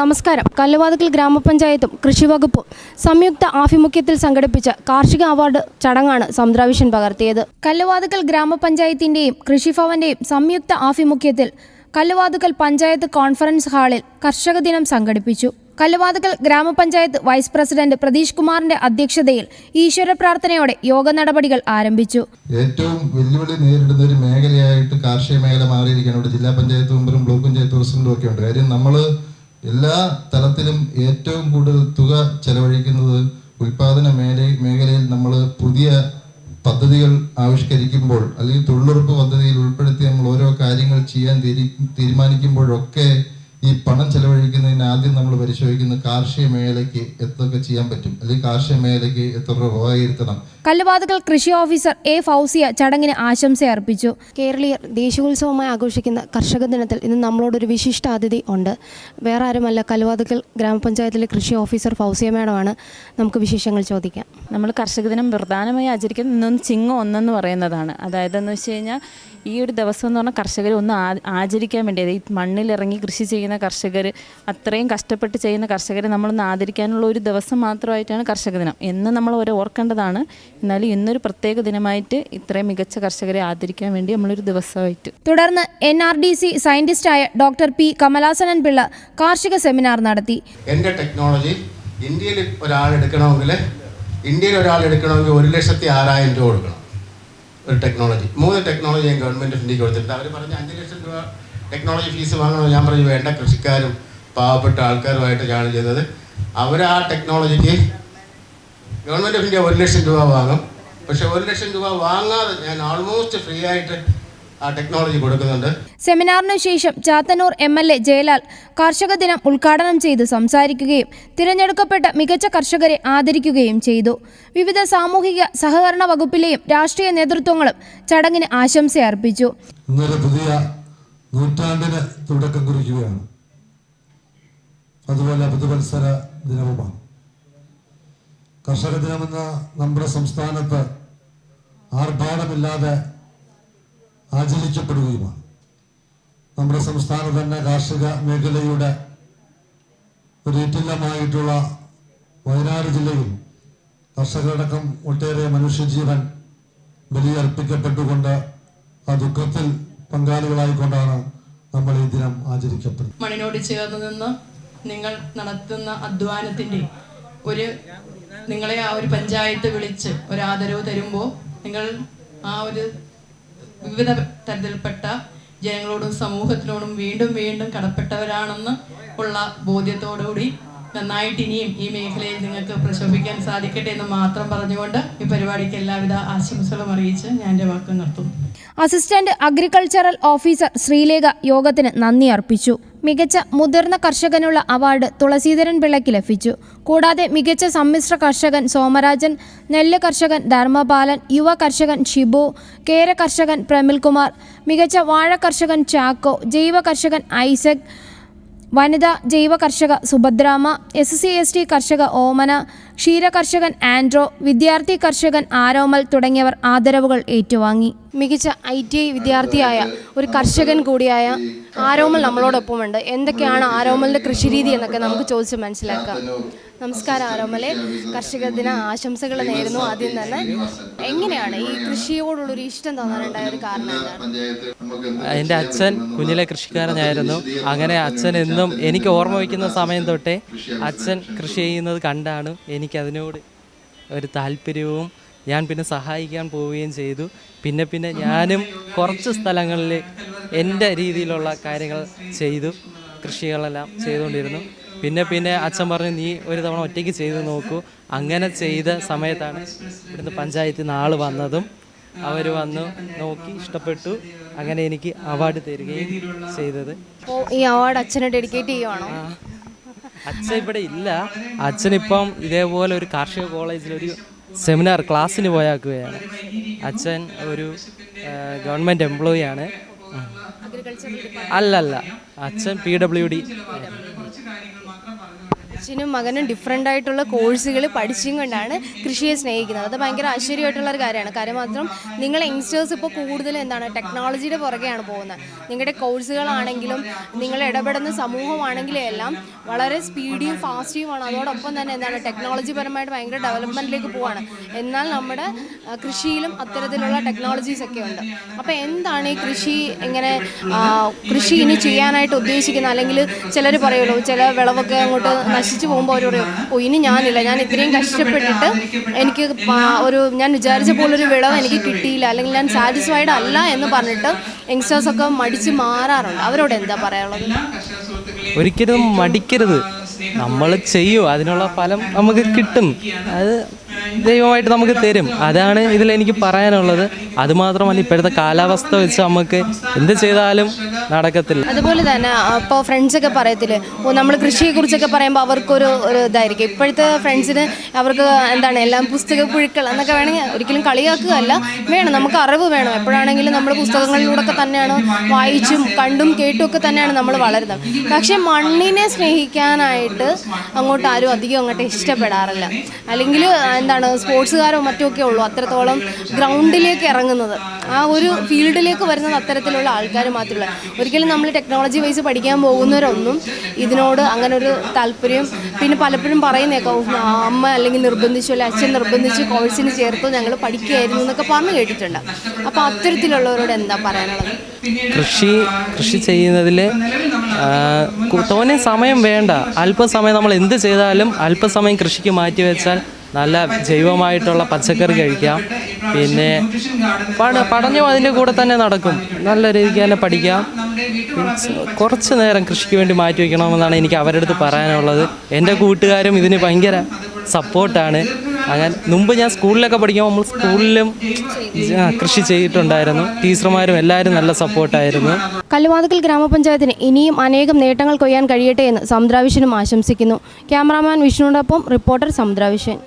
നമസ്കാരം. കല്ലുവാതുക്കൽ ഗ്രാമപഞ്ചായത്തും കൃഷിവകുപ്പും സംയുക്ത ആഭിമുഖ്യത്തിൽ സംഘടിപ്പിച്ച കാർഷിക അവാർഡ് ചടങ്ങാണ് സമുദ്രാവിഷൻ പകർത്തിയത്. കല്ലുവാതുക്കൽ ഗ്രാമപഞ്ചായത്തിന്റെയും കൃഷിഭവന്റെയും സംയുക്ത ആഭിമുഖ്യത്തിൽ കല്ലുവാതുക്കൽ പഞ്ചായത്ത് കോൺഫറൻസ് ഹാളിൽ കർഷക ദിനം സംഘടിപ്പിച്ചു. കല്ലുവാതുക്കൽ ഗ്രാമപഞ്ചായത്ത് വൈസ് പ്രസിഡന്റ് പ്രതീഷ് കുമാറിന്റെ അധ്യക്ഷതയിൽ ഈശ്വര പ്രാർത്ഥനയോടെ യോഗ നടപടികൾ ആരംഭിച്ചു. ഏറ്റവും വെല്ലുവിളി നേരിടുന്ന ഒരു മേഖലയായിട്ട് കാർഷിക മേഖല മാറിയിരിക്കുകയാണ്. ജില്ലാ പഞ്ചായത്ത് മെമ്പറും ബ്ലോക്ക് പഞ്ചായത്ത് പ്രസിഡന്റും ഒക്കെ ഉണ്ട്. കാര്യം നമ്മൾ എല്ലാ തലത്തിലും ഏറ്റവും കൂടുതൽ തുക ചെലവഴിക്കുന്നത് ഉൽപാദന മേഖല മേഖലയിൽ നമ്മൾ പുതിയ പദ്ധതികൾ ആവിഷ്കരിക്കുമ്പോൾ അല്ലെങ്കിൽ തൊഴിലുറപ്പ് പദ്ധതിയിൽ ഉൾപ്പെടുത്തി നമ്മൾ ഓരോ കാര്യങ്ങൾ ചെയ്യാൻ തീരു തീരുമാനിക്കുമ്പോഴൊക്കെ ഈ പണം ചെലവഴിക്കുന്നതിന് ആദ്യം നമ്മൾ പരിശോധിക്കുന്ന കാർഷിക മേഖലയ്ക്ക് എന്തൊക്കെ ചെയ്യാൻ പറ്റും? അല്ലെങ്കിൽ കാർഷിക മേഖലയ്ക്ക് എത്ര രൂപ വകയിരുത്തണം? കല്ലുവാതുക്കൽ കൃഷി ഓഫീസർ എ ഫൗസിയ ചടങ്ങിന് ആശംസ അർപ്പിച്ചു കേരളീയർ ദേശീയോത്സവമായി ആഘോഷിക്കുന്ന കർഷക ദിനത്തിൽ ഇന്ന് നമ്മളോടൊരു വിശിഷ്ട അതിഥി ഉണ്ട്. വേറെ ആരുമല്ല കല്ലുവാതുക്കൽ ഗ്രാമപഞ്ചായത്തിലെ കൃഷി ഓഫീസർ ഫൗസിയ മേഡമാണ്. നമുക്ക് വിശേഷങ്ങൾ ചോദിക്കാം. നമ്മൾ കർഷക ദിനം പ്രധാനമായി ആചരിക്കുന്ന ഇന്നൊന്ന് ചിങ്ങം ഒന്നെന്ന് പറയുന്നതാണ്. അതായത് എന്ന് വെച്ച് കഴിഞ്ഞാൽ ഈ ഒരു ദിവസം എന്ന് പറഞ്ഞാൽ കർഷകർ ഒന്ന് ആചരിക്കാൻ വേണ്ടി ഈ മണ്ണിലിറങ്ങി കൃഷി ചെയ്യുന്ന കർഷകർ അത്രയും കഷ്ടപ്പെട്ട് ചെയ്യുന്ന കർഷകരെ നമ്മളൊന്ന് ആദരിക്കാനുള്ള ഒരു ദിവസം മാത്രമായിട്ടാണ് കർഷക ദിനം. എന്ന് നമ്മൾ ഓരോ ഓർക്കേണ്ടതാണ് എന്നാലും ഇന്നൊരു പ്രത്യേക ദിനമായിട്ട് ഇത്രയും മികച്ച കർഷകരെ ആദരിക്കാൻ വേണ്ടി നമ്മളൊരു ദിവസമായിട്ട്. തുടർന്ന് എൻ ആർ ഡി സി സയന്റിസ്റ്റായ ഡോക്ടർ പി കമലാസനൻ പിള്ള കാർഷിക സെമിനാർ നടത്തി. എന്റെ ടെക്നോളജി ഇന്ത്യയിൽ ഒരാൾ എടുക്കണമെങ്കിൽ ഇന്ത്യയിൽ ഒരാൾ എടുക്കണമെങ്കിൽ ഒരു ലക്ഷത്തി ആറായിരം രൂപ കൊടുക്കണം. ഒരു ടെക്നോളജി. മൂന്ന് ടെക്നോളജി ഞാൻ ഗവൺമെന്റ് ഓഫ് ഇന്ത്യയ്ക്ക് കൊടുത്തിട്ടുണ്ട്. അവർ പറഞ്ഞ അഞ്ച് ലക്ഷം രൂപ ടെക്നോളജി ഫീസ് വാങ്ങണമെന്ന് ഞാൻ പറഞ്ഞു വേണ്ട. കൃഷിക്കാരും പാവപ്പെട്ട ആൾക്കാരുമായിട്ട് ഞാൻ ചെയ്തത്. അവർ ആ ടെക്നോളജിക്ക് ഗവൺമെന്റ് ഓഫ് ഇന്ത്യ ഒരു ലക്ഷം രൂപ വാങ്ങും. പക്ഷെ ഒരു ലക്ഷം രൂപ വാങ്ങാതെ ഞാൻ ഓൾമോസ്റ്റ് ഫ്രീ ആയിട്ട് ആ ടെക്നോളജി കൊടുക്കുന്നുണ്ട്. സെമിനാറിനു ശേഷം Chathannur M L A Jayalal കർഷക ദിനം ഉദ്ഘാടനം ചെയ്ത് സംസാരിക്കുകയും തിരഞ്ഞെടുക്കപ്പെട്ട മികച്ച കർഷകരെ ആദരിക്കുകയും ചെയ്തു. വിവിധ സാമൂഹിക സഹകരണ വകുപ്പിലെയും രാഷ്ട്രീയ നേതൃത്വങ്ങളും ചടങ്ങിന് ആശംസ അർപ്പിച്ചു ഇന്നലെ പുതിയ നൂറ്റാണ്ടിന് തുടക്കം കുറിക്കുകയാണ്. അതുപോലെ പുതുവത്സര ദിനവുമാണ്. കർഷക ദിനമെന്ന നമ്മുടെ സംസ്ഥാനത്ത് ആർഭാടമില്ലാതെ ആചരിക്കപ്പെടുകയുമാണ്. നമ്മുടെ സംസ്ഥാനം തന്നെ കാർഷിക മേഖലയുടെ ഒരു ഇറ്റില്ലമായിട്ടുള്ള വയനാട് ജില്ലയിൽ കർഷകരടക്കം ഒട്ടേറെ മനുഷ്യജീവൻ ബലിയർപ്പിക്കപ്പെട്ടുകൊണ്ട് ആ ദുഃഖത്തിൽ പങ്കാളികളായിക്കൊണ്ടാണ് നമ്മൾ ഈ ദിനം ആചരിക്കപ്പെടുന്നത്. മണ്ണിനോട് ചേർന്ന് നിന്ന് നിങ്ങൾ നടത്തുന്ന അധ്വാനത്തിന്റെ ഒരു നിങ്ങളെ ആ ഒരു പഞ്ചായത്ത് വിളിച്ച് ഒരു ആദരവ് തരുമ്പോൾ നിങ്ങൾ ആ ഒരു വിവിധ തരത്തിൽപ്പെട്ട ജനങ്ങളോടും സമൂഹത്തിനോടും വീണ്ടും വീണ്ടും കടപ്പെട്ടവരാണെന്ന് ഉള്ള ബോധ്യത്തോടുകൂടി നന്നായിട്ട് ഇനിയും ഈ മേഖലയിൽ നിങ്ങൾക്ക് പ്രശോഭിക്കാൻ സാധിക്കട്ടെ എന്ന് മാത്രം പറഞ്ഞുകൊണ്ട് ഈ പരിപാടിക്ക് എല്ലാവിധ ആശംസകളും അറിയിച്ച് ഞാൻ എന്റെ വാക്ക് നിർത്തുന്നു. അസിസ്റ്റന്റ് അഗ്രികൾച്ചറൽ ഓഫീസർ ശ്രീലേഖ യോഗത്തിന് നന്ദി അർപ്പിച്ചു. മികച്ച മുതിർന്ന കർഷകനുള്ള അവാർഡ് തുളസീധരൻ പിള്ളയ്ക്ക് ലഭിച്ചു. കൂടാതെ മികച്ച സമ്മിശ്ര കർഷകൻ സോമരാജൻ നെല്ല് കർഷകൻ ധർമ്മപാലൻ യുവ കർഷകൻ ഷിബു കേര കർഷകൻ പ്രമിൽകുമാർ മികച്ച വാഴ കർഷകൻ ചാക്കോ ജൈവ കർഷകൻ ഐസക് വനിതാ ജൈവ കർഷക Subhadrama S C S T കർഷക ഓമന ക്ഷീര കർഷകൻ ആൻഡ്രോ വിദ്യാർത്ഥി കർഷകൻ ആരോമൽ തുടങ്ങിയവർ ആദരവുകൾ ഏറ്റുവാങ്ങി. മികച്ച ഐ ടി ഐ വിദ്യാർത്ഥിയായ ഒരു കർഷകൻ കൂടിയായ ആരോമൽ നമ്മളോടൊപ്പമുണ്ട്. എന്തൊക്കെയാണ് ആരോമലിന്റെ കൃഷിരീതി എന്നൊക്കെ നമുക്ക് ചോദിച്ച് മനസ്സിലാക്കാം. നമസ്കാരം ആരോമലെ. കർഷക ദിന ആശംസകൾ നേരുന്നു. ആദ്യം തന്നെ എങ്ങനെയാണ് ഈ കൃഷിയോടുള്ളൊരു ഇഷ്ടം തോന്നാനുണ്ടായ ഒരു കാരണം എന്താണ്? എന്റെ അച്ഛൻ കുഞ്ഞിലെ കൃഷിക്കാരനായിരുന്നു. അങ്ങനെ അച്ഛൻ എന്നും എനിക്ക് ഓർമ്മ വയ്ക്കുന്ന സമയം തൊട്ടേ അച്ഛൻ കൃഷി ചെയ്യുന്നത് കണ്ടാണ് എനിക്കതിനോട് ഒരു താല്പര്യവും ഞാൻ പിന്നെ സഹായിക്കാൻ പോവുകയും ചെയ്തു. പിന്നെ പിന്നെ ഞാനും കുറച്ച് സ്ഥലങ്ങളിൽ എന്റെ രീതിയിലുള്ള കാര്യങ്ങൾ ചെയ്തു. കൃഷികളെല്ലാം ചെയ്തുകൊണ്ടിരുന്നു. പിന്നെ പിന്നെ അച്ഛൻ പറഞ്ഞു നീ ഒരു തവണ ഒറ്റയ്ക്ക് ചെയ്തു നോക്കൂ. അങ്ങനെ ചെയ്ത സമയത്താണ് ഇവിടുന്ന് പഞ്ചായത്തിൽ നിന്ന് ആൾ വന്നതും അവർ വന്ന് നോക്കി ഇഷ്ടപ്പെട്ടു. അങ്ങനെ എനിക്ക് അവാർഡ് തരികയും ചെയ്തത്. ഈ അവാർഡ് അച്ഛനെ ഡെഡിക്കേറ്റ് ചെയ്യുവാണോ? അച്ഛൻ ഇവിടെ ഇല്ല. അച്ഛനിപ്പം ഇതേപോലെ ഒരു കാർഷിക കോളേജിൽ ഒരു സെമിനാർ ക്ലാസ്സിന് പോയാക്കുകയാണ്. അച്ഛൻ ഒരു ഗവൺമെന്റ് എംപ്ലോയി ആണ്. അല്ലല്ല. അച്ഛൻ പി ഡബ്ല്യു ഡി അച്ഛനും മകനും ഡിഫറെന്റ് ആയിട്ടുള്ള കോഴ്സുകൾ പഠിച്ചും കൊണ്ടാണ് കൃഷിയെ സ്നേഹിക്കുന്നത്. അത് ഭയങ്കര ആശ്ചര്യമായിട്ടുള്ള ഒരു കാര്യമാണ്. കാര്യം മാത്രം നിങ്ങൾ യങ്സ്റ്റേഴ്സ് ഇപ്പോൾ കൂടുതൽ എന്താണ് ടെക്നോളജിയുടെ പുറകെയാണ് പോകുന്നത്. നിങ്ങളുടെ കോഴ്സുകളാണെങ്കിലും നിങ്ങൾ ഇടപെടുന്ന സമൂഹമാണെങ്കിലും എല്ലാം വളരെ സ്പീഡിയും ഫാസ്റ്റിയുമാണ് അതോടൊപ്പം തന്നെ എന്താണ് ടെക്നോളജി പരമായിട്ട് ഭയങ്കര ഡെവലപ്മെന്റിലേക്ക് പോവാണ്. എന്നാൽ നമ്മുടെ കൃഷിയിലും അത്തരത്തിലുള്ള ടെക്നോളജീസ് ഒക്കെ ഉണ്ട്. അപ്പോൾ എന്താണ് ഈ കൃഷി ഇങ്ങനെ കൃഷി ഇനി ചെയ്യാനായിട്ട് ഉദ്ദേശിക്കുന്നത്? അല്ലെങ്കിൽ ചിലർ പറയുമല്ലോ ചില വിളവൊക്കെ അങ്ങോട്ട് നശിച്ചു പോകുമ്പോൾ അവർ ഓ ഇനി ഞാനില്ല. ഞാൻ ഇത്രയും കഷ്ടപ്പെട്ടിട്ട് എനിക്ക് ഒരു ഞാൻ വിചാരിച്ച പോലൊരു വിളവ് എനിക്ക് കിട്ടിയില്ല. അല്ലെങ്കിൽ ഞാൻ സാറ്റിസ്ഫൈഡ് അല്ല എന്ന് പറഞ്ഞിട്ട് യങ്സ്റ്റേഴ്സൊക്കെ മടിച്ച് മാറാറുണ്ട്. അവരോട് എന്താ പറയാനുള്ളത്? ഒരിക്കലും മടിക്കരുത്. നമ്മൾ ചെയ്യും. അതിനുള്ള ഫലം നമുക്ക് കിട്ടും. അത് ദൈവമായിട്ട് നമുക്ക് തരും. അതാണ് ഇതിൽ എനിക്ക് പറയാനുള്ളത്. അതുമാത്രമല്ല ഇപ്പോഴത്തെ കാലാവസ്ഥ വെച്ച് നമുക്ക് എന്ത് ചെയ്താലും നടക്കത്തില്ല. അതുപോലെ തന്നെ അപ്പോൾ ഫ്രണ്ട്സൊക്കെ പറയത്തില്ലേ നമ്മൾ നമ്മൾ കൃഷിയെക്കുറിച്ചൊക്കെ പറയുമ്പോൾ അവർക്കൊരു ഒരു ഇതായിരിക്കും. ഇപ്പോഴത്തെ ഫ്രണ്ട്സിന് അവർക്ക് എന്താണ് എല്ലാം പുസ്തക പുഴുക്കൾ എന്നൊക്കെ വേണമെങ്കിൽ ഒരിക്കലും കളിയാക്കുകയല്ല. വേണം നമുക്ക് അറിവ് വേണം. എപ്പോഴാണെങ്കിലും നമ്മൾ പുസ്തകങ്ങളിലൂടെ ഒക്കെ തന്നെയാണ് വായിച്ചും കണ്ടും കേട്ടും ഒക്കെ തന്നെയാണ് നമ്മൾ വളരുന്നത്. പക്ഷേ മണ്ണിനെ സ്നേഹിക്കാനായിട്ട് അങ്ങോട്ട് ആരും അധികം അങ്ങോട്ട് ഇഷ്ടപ്പെടാറില്ല. അല്ലെങ്കിൽ എന്താണ് സ്പോർട്സുകാരോ മറ്റുമൊക്കെ ഉള്ളൂ അത്രത്തോളം ഗ്രൗണ്ടിലേക്ക് ഇറങ്ങുന്നത്. ആ ഒരു ഫീൽഡിലേക്ക് വരുന്നത് അത്തരത്തിലുള്ള ആൾക്കാർ മാത്രമല്ല. ഒരിക്കലും നമ്മൾ ടെക്നോളജി വൈസ് പഠിക്കാൻ പോകുന്നവരൊന്നും ഇതിനോട് അങ്ങനെ ഒരു താല്പര്യം പിന്നെ പലപ്പോഴും പറയുന്നേക്കാം അമ്മ അല്ലെങ്കിൽ നിർബന്ധിച്ചു അല്ലെ അച്ഛൻ നിർബന്ധിച്ച് കോഴ്സിന് ചേർത്ത് ഞങ്ങൾ പഠിക്കുകയായിരുന്നു എന്നൊക്കെ പറഞ്ഞു കേട്ടിട്ടുണ്ട്. അപ്പോൾ അത്തരത്തിലുള്ളവരോട് എന്താ പറയാനുള്ളത്? കൃഷി കൃഷി ചെയ്യുന്നതിൽ തോനെ സമയം വേണ്ട. അല്പസമയം നമ്മൾ എന്ത് ചെയ്താലും അല്പസമയം കൃഷിക്ക് മാറ്റി വെച്ചാൽ നല്ല ജൈവമായിട്ടുള്ള പച്ചക്കറി കഴിക്കാം. പിന്നെ പഠ പഠനവും അതിന്റെ കൂടെ തന്നെ നടക്കും. നല്ല രീതിക്ക് തന്നെ പഠിക്കാം. കുറച്ച് നേരം കൃഷിക്ക് വേണ്ടി മാറ്റി വയ്ക്കണമെന്നാണ് എനിക്ക് അവരുടെ അടുത്ത് പറയാനുള്ളത്. എന്റെ കൂട്ടുകാരും ഇതിന് ഭയങ്കര സപ്പോർട്ടാണ്. അങ്ങനെ മുമ്പ് ഞാൻ സ്കൂളിലൊക്കെ പഠിക്കുമ്പോൾ നമ്മൾ സ്കൂളിലും കൃഷി ചെയ്തിട്ടുണ്ടായിരുന്നു. ടീച്ചർമാരും എല്ലാവരും നല്ല സപ്പോർട്ടായിരുന്നു. കല്ലുവാതുക്കൽ ഗ്രാമപഞ്ചായത്തിന് ഇനിയും അനേകം നേട്ടങ്ങൾ കൊയ്യാൻ കഴിയട്ടെ എന്ന് സമുദ്രാവിഷനും ആശംസിക്കുന്നു. ക്യാമറാമാൻ വിഷ്ണുവിനോടൊപ്പം റിപ്പോർട്ടർ സമുദ്രാവിഷൻ.